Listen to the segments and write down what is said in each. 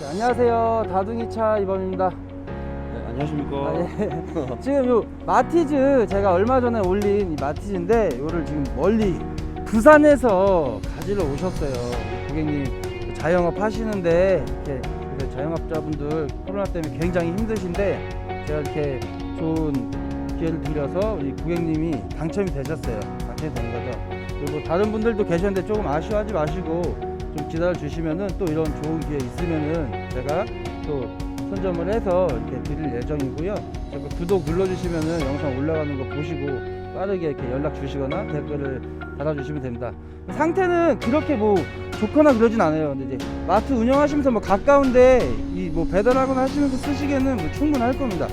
네, 안녕하세요. 다둥이차 이범입니다. 네, 안녕하십니까. 아, 예. 지금 요 마티즈 제가 얼마 전에 올린 이 마티즈인데 이거를 지금 멀리 부산에서 가지러 오셨어요. 고객님 자영업 하시는데 이렇게 자영업자분들 코로나 때문에 굉장히 힘드신데 제가 이렇게 좋은 기회를 드려서 우리 고객님이 당첨이 되셨어요. 당첨이 된 거죠. 그리고 다른 분들도 계셨는데 조금 아쉬워하지 마시고 좀 기다려 주시면은 또 이런 좋은 기회 있으면은 제가 또 선점을 해서 이렇게 드릴 예정이고요. 자꾸 구독 눌러주시면은 영상 올라가는 거 보시고 빠르게 이렇게 연락 주시거나 댓글을 달아주시면 됩니다. 상태는 그렇게 뭐 좋거나 그러진 않아요. 근데 이제 마트 운영하시면서 뭐 가까운데 이 뭐 배달하거나 하시면서 쓰시기에는 뭐 충분할 겁니다.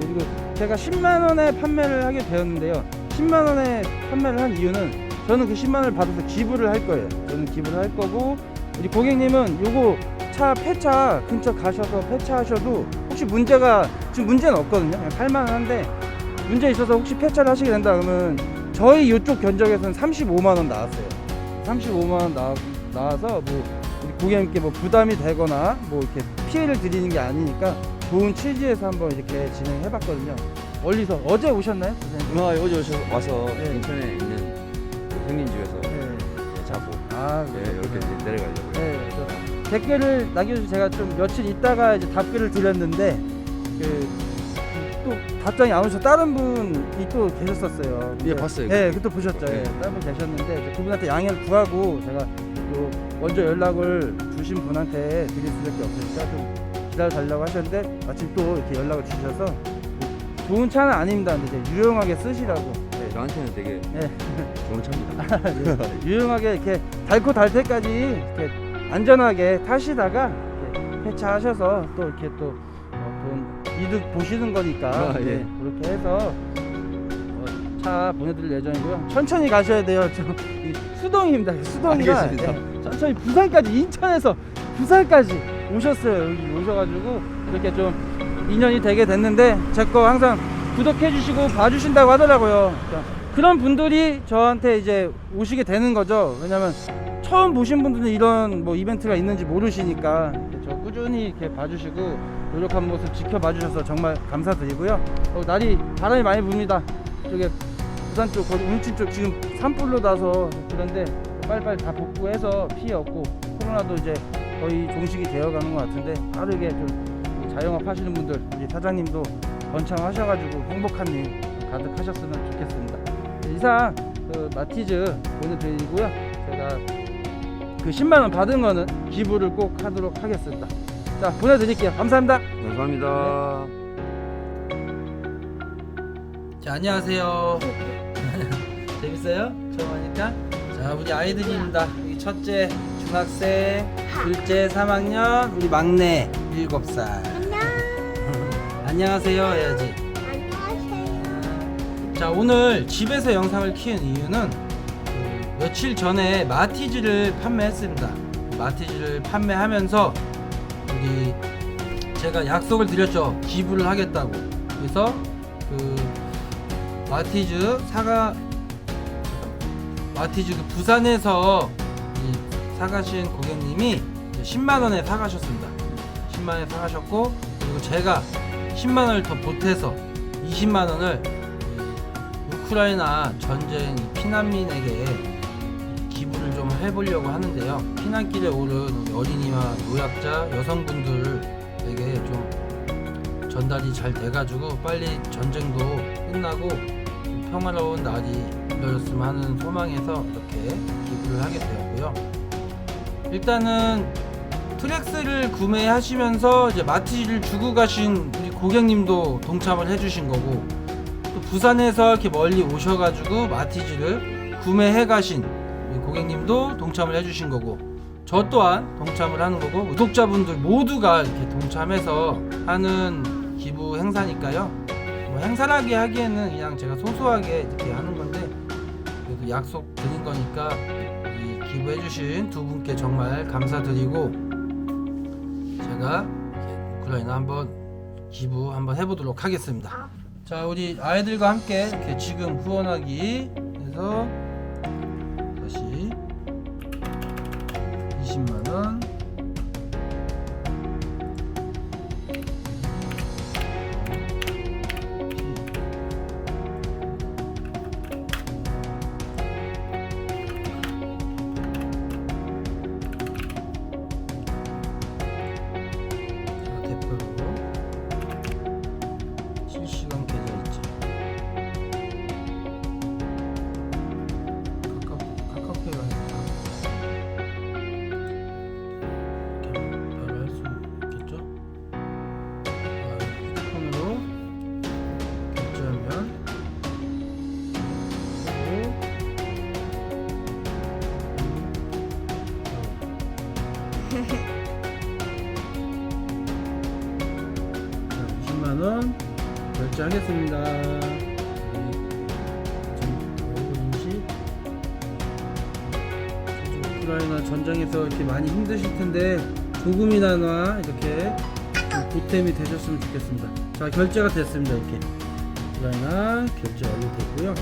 그리고 제가 10만 원에 판매를 하게 되었는데요. 10만 원에 판매를 한 이유는 저는 그 10만 원을 받아서 기부를 할 거예요. 저는 기부를 할 거고 우리 고객님은 요거 차 폐차 근처 가셔서 폐차하셔도 혹시 문제가 지금 문제는 없거든요. 그냥 팔만한데 문제 있어서 혹시 폐차를 하시게 된다 그러면 저희 이쪽 견적에서는 35만 원 나왔어요. 35만 원 나, 나와서 뭐 우리 고객님께 뭐 부담이 되거나 뭐 이렇게 피해를 드리는 게 아니니까 좋은 취지에서 한번 이렇게 진행해봤거든요. 멀리서 어제 오셨나요, 선생님? 아, 어제 오셔 와서 네. 인천에 있는 그 형님 집에서 네. 네, 자고 아, 네, 이렇게 이제 내려가려고요. 네, 그래서 댓글을 남겨주셔서 제가 좀 며칠 있다가 이제 답글을 드렸는데 그 또 답장이 안 오셔서 다른 분이 또 계셨었어요. 예, 봤어요. 네, 그또 보셨죠. 네. 예, 다른 분 계셨는데 이제 그분한테 양해를 구하고 제가 또 먼저 연락을 주신 분한테 드릴 수밖에 없으니까 좀 기다려 달라고 하셨는데 마침 또 이렇게 연락을 주셔서 좋은 차는 아닙니다. 근데 이제 유용하게 쓰시라고. 네. 저한테는 되게 네. 좋은 차입니다. 예, 유용하게 이렇게 달고 달 때까지 이렇게 안전하게 타시다가 이렇게 폐차하셔서 또 이렇게 또 어, 돈 이득 보시는 거니까 아, 예. 네, 그렇게 해서 어, 차 보내드릴 예정이고요. 천천히 가셔야 돼요. 저, 이 수동입니다. 수동이라 알겠습니다. 예, 천천히 부산까지 인천에서 부산까지 오셨어요. 여기 오셔가지고 이렇게 좀 인연이 되게 됐는데 제 거 항상 구독해 주시고 봐주신다고 하더라고요. 그러니까 그런 분들이 저한테 이제 오시게 되는 거죠. 왜냐면 처음 보신 분들은 이런 뭐 이벤트가 있는지 모르시니까 저 꾸준히 이렇게 봐주시고 노력한 모습 지켜봐 주셔서 정말 감사드리고요. 어, 날이 바람이 많이 붑니다. 저게 부산 쪽, 거기 운친 쪽 지금 산불로 나서 그런데 빨리빨리 다 복구해서 피해 없고 코로나도 이제 거의 종식이 되어가는 것 같은데 빠르게 좀 자영업 하시는 분들 우리 사장님도 번창하셔가지고 행복한 일 가득하셨으면 좋겠습니다. 네, 이상 그 마티즈 보내드리고요. 제가 그 10만 원 받은 거는 기부를 꼭 하도록 하겠습니다. 자 보내드릴게요. 감사합니다. 감사합니다. 자 안녕하세요. 재밌어요? 처음 하니까? 자 우리 아이들입니다. 우리 첫째 중학생, 둘째 3학년, 우리 막내 7살. 안녕. 안녕하세요 해야지. 안녕하세요. 자 오늘 집에서 영상을 키운 이유는 그 며칠 전에 마티즈를 판매했습니다. 마티즈를 판매하면서 우리 제가 약속을 드렸죠. 기부를 하겠다고. 그래서 그 마티즈 사과 마티즈 그 부산에서 이 사가신 고객님이 이제 10만 원에 사가셨습니다. 10만 원에 사가셨고 그리고 제가 10만 원을 더 보태서 20만 원을 이 우크라이나 전쟁 이 피난민에게 기부를 좀 해보려고 하는데요. 피난길에 오른 어린이와 노약자 여성분들에게 좀 전달이 잘 돼가지고 빨리 전쟁도 끝나고 평화로운 날이 이루어졌으면 하는 소망에서 이렇게 기부를 하게 되었고요. 일단은 트랙스를 구매하시면서 이제 마티즈를 주고 가신 고객님도 동참을 해주신 거고 또 부산에서 이렇게 멀리 오셔가지고 마티즈를 구매해 가신 고객님도 동참을 해주신 거고 저 또한 동참을 하는 거고 구독자분들 모두가 이렇게 동참해서 하는 기부 행사니까요. 뭐 행사라기 하기에는 그냥 제가 소소하게 이렇게 하는 건데 그래도 약속 드린 거니까 이 기부해주신 두 분께 정말 감사드리고 제가 우크라이나 한번 기부 한번 해보도록 하겠습니다. 자 우리 아이들과 함께 이렇게 지금 후원하기 해서 다시 20만 원 하겠습니다. 우크라이나 전장에서 이렇게 많이 힘드실 텐데 조금이나마 이렇게 좀 보탬이 되셨으면 좋겠습니다. 자 결제가 됐습니다. 이렇게 우크라이나 결제 완료됐고요.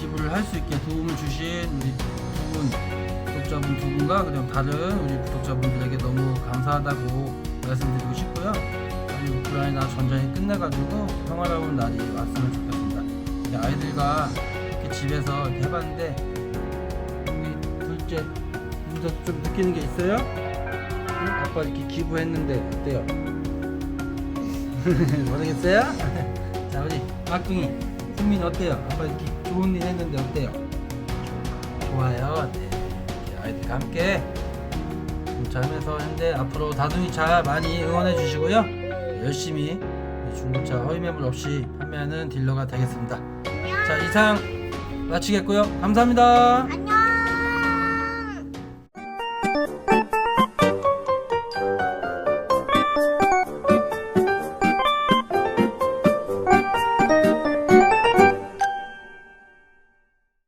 기부를 할 수 있게 도움을 주신 우리 두 분 구독자분 두 분과 그냥 다른 우리 구독자분들에게 너무 감사하다고 말씀드리고 싶고요. 빨리 우크라이나 전쟁이 끝내가지고 평화로운 날이 왔으면 좋겠습니다. 아이들과 이렇게 집에서 이렇게 해봤는데 우리 둘째 좀 느끼는 게 있어요? 응? 아빠 이렇게 기부했는데 어때요? 모르겠어요? 자 우리 막둥이 승민 어때요? 아빠 이렇게 좋은 일 했는데 어때요? 좋아요. 네. 아이들과 함께 중고차하면서 했는데 앞으로 다둥이차 많이 응원해 주시고요. 열심히 이 중고차 허위 매물 없이 판매하는 딜러가 되겠습니다. 자 이상 마치겠고요. 감사합니다. 안녕.